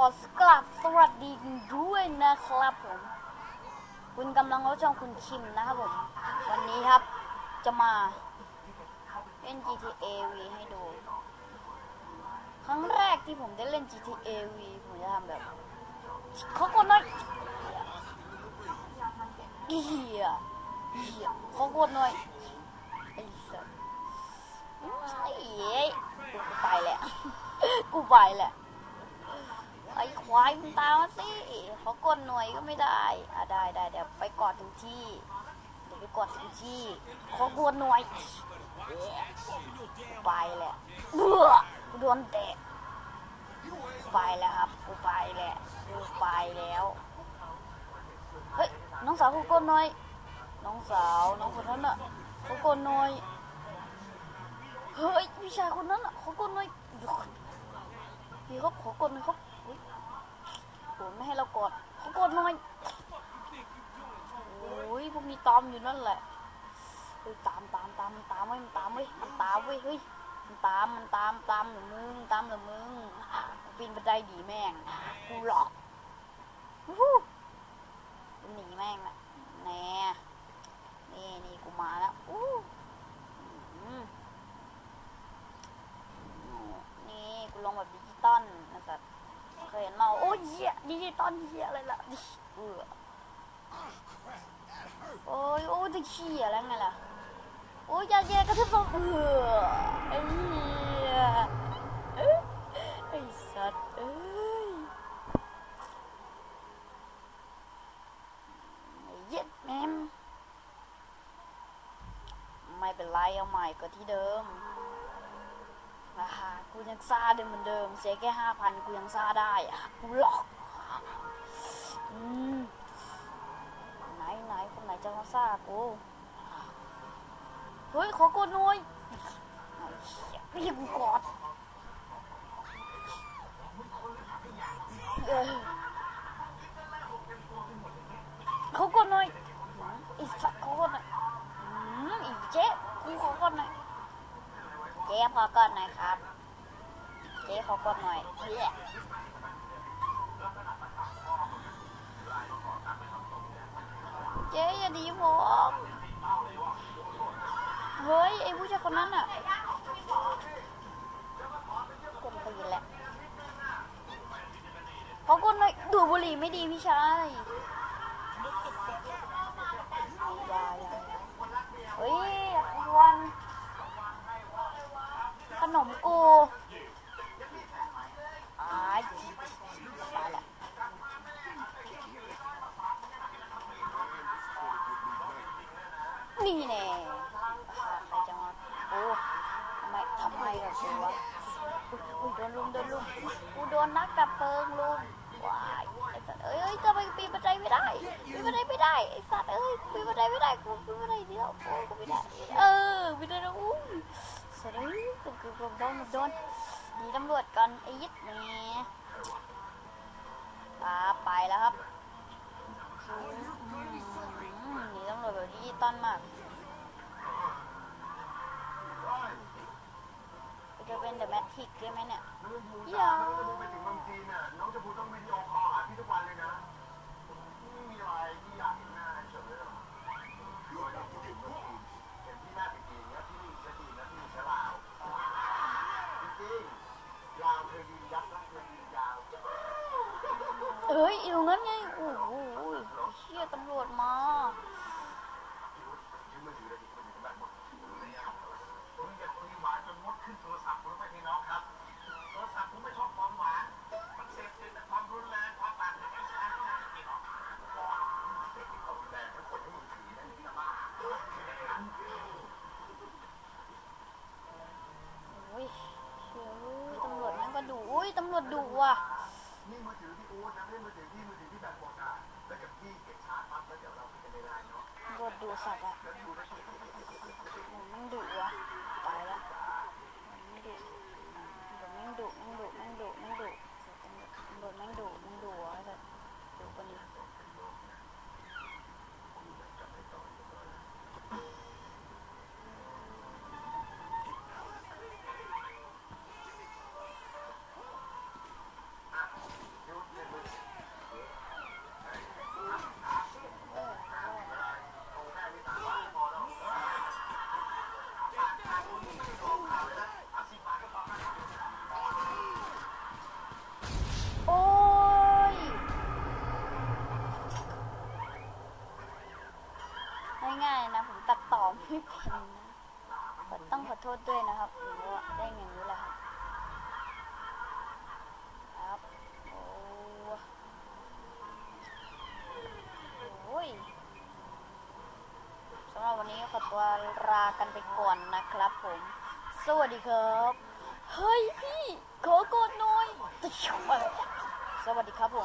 ขอกราบสวัสดีด้วยนะครับผม คุณกำลังรับชมคุณคิมนะครับผม วันนี้ครับจะมาเล่น GTA V ให้ดู ครั้งแรกที่ผมได้เล่น GTA V ผมจะทำแบบเขากดหน่อยเฮียเฮียเขากดหน่อยไอ้สัสใช่กูไปแหละกูไปแหละ ไอ้ควายมึงตามมาสิเขากดหน่วยก็ไม่ได้ อะได้ได้เดี๋ยวไปกอดถึงที่ เดี๋ยวไปกอดถึงที่เขากดหน่วยไปแหละเบื่อกูโดนเตะไปแล้วครับ กูไปแหละกูไปแล้ว เฮ้ย น้องสาวขากดหน่อย น้องสาวน้องคนนั้นอะเขากดหน่อย เฮ้ยพี่ชายคนนั้นอะเขากดหน่อยเดี๋ยวก่อนพี่ครับขอกดหน่อยครับ อุ๊ยโหไม่ให้เรากดเขากดหน่อยโอ้ยพวกนี้ตามอยู่นั่นแหละเฮ้ยตามตามตามมันตามไว้มันตามไว้ยมันตามไว้ยเฮ้ยมันตามมันตามตามหรือมึงตามหรือมึงปีนบันไดดีแม่งกูหลอกวู้หนีแม่งละแน่นี่นี่กูมาแล้วอู้นี่กูลงแบบดิจิตอลนะครับเค ยเห็นเมาโอ้ยเหี้ยดิจิตอลเหี้ยอะไรล่ะดิเบื่อโอ้ยโอ้ยจะขี้อะไรไงล่ะโอ้ยยาแย่กระทืบศพเออไอ้เหี้ยไอ้สัตว์เอ้ยไอ้เย็ดแม่มไม่เป็นไรเอาใหม่ก็ที่เดิม อ่ากูยังซาได้เหมือนเดิม เสียแค่ห้าพันกูยังซาได้อะกูหลอกอืมไหนไหนคนไหนจะมาซากูเฮ้ยขอกดหน่อยไอ้เหี้ยไม่กูกอดเออเขากดหน่อยอีสัตว์เขากดหน่อยอืมอีเจ๊กูขอกดหน่อย เจ๊ ขอกดหน่อยครับ เจ๊ขอกดหน่อยเหี้ยเจ๊อย่าดีผมเฮ้ย ไอ้ผู้ชายคนนั้นอะกดตีนแหละเขากดหน่อยดูบุหรี่ไม่ดีพี่ชายอย่าอย่าอย่าเฮ้ยควร ขนมกูอ่าตายละ นี่แน่ใครจะมาโอ้ทำไมทำไมกับกูวะอุ้ยโดนลุมโดนลุมกูโดนนักดับเพิงลุมว้ายไอ้สัตว์เอ้ยเอ้ยทำไมปีนบันไดไม่ได้ปีนบันไดไม่ได้ไอ้สัตว์เอ้ยปีนบันไดไม่ได้กูปีนบันไดเดียวโอ้กูไม่ได้เออไม่ได้นะอุ้ยสวัสดีกูคือผมโดนโดนหนีตำรวจก่อนไอ้ยิดแหม่ตาไปแล้วครับหนีตำรวจแบบดิจิ ตอลมากจะเป็นเดอะแมทริกได้ไหมเนี่ยยาวไปถึงเมืองจีนน่ะน้องจะพูดต้องวิดีโอคอลหาพี่ทุกวันเลยนะไม่มีอะไรที่อยากเห็นหน้าเฉยๆหรอกคือว่าคิดถึงเมืองจีนเห็นพี่หน้าเป็นจีนนะพี่จะจีนนะพี่จะลาวจริงๆลาวเคยยืนยักษ์นะเคยยืนยาวเอ้ยอยู่งั้นไงโอ้โหเชี่ยตำรวจมา ยืมมือถือเลยดิมือถือแบบหมดคุณอย่าคุยหวานจนมดขึ้นโทรศัพท์คุณไม่พี่น้องครับ โทรศัพท์ผมไม่ชอบความหวาน มันเสพติดแต่ความรุนแรงความบาดเจ็บไม่ใช่นะพี่น้องเสพติดความรุนแรงทั้งคนทั้งมือถือนั่นนี่นะบ้า โอ้ยเชี่ยเอ้ยตำรวจแม่งก็ดุอุ้ยตำร วจดุว่ะนี่มือถือพี่อู๊ดนะไม่ใช่มือถือพี่มือถือพี่แบบหมดอะแล้วเดี๋ยวพี่เก็บชาร์จปั๊บแล้วเดี๋ยวเราคุยกันในไลน์เนาะตำรวจดุสัตว์อะ แล้วดูนะ ทษด้วยนะครับหรือว่าได้อย่างนี้แหละครับครับโอ้โอ้ยสำหรับวันนี้ขอตัวลากันไปก่อนนะครับผม สวัสดีครับ เฮ้ยพี่ ขอกดหน่อย สวัสดีครับผม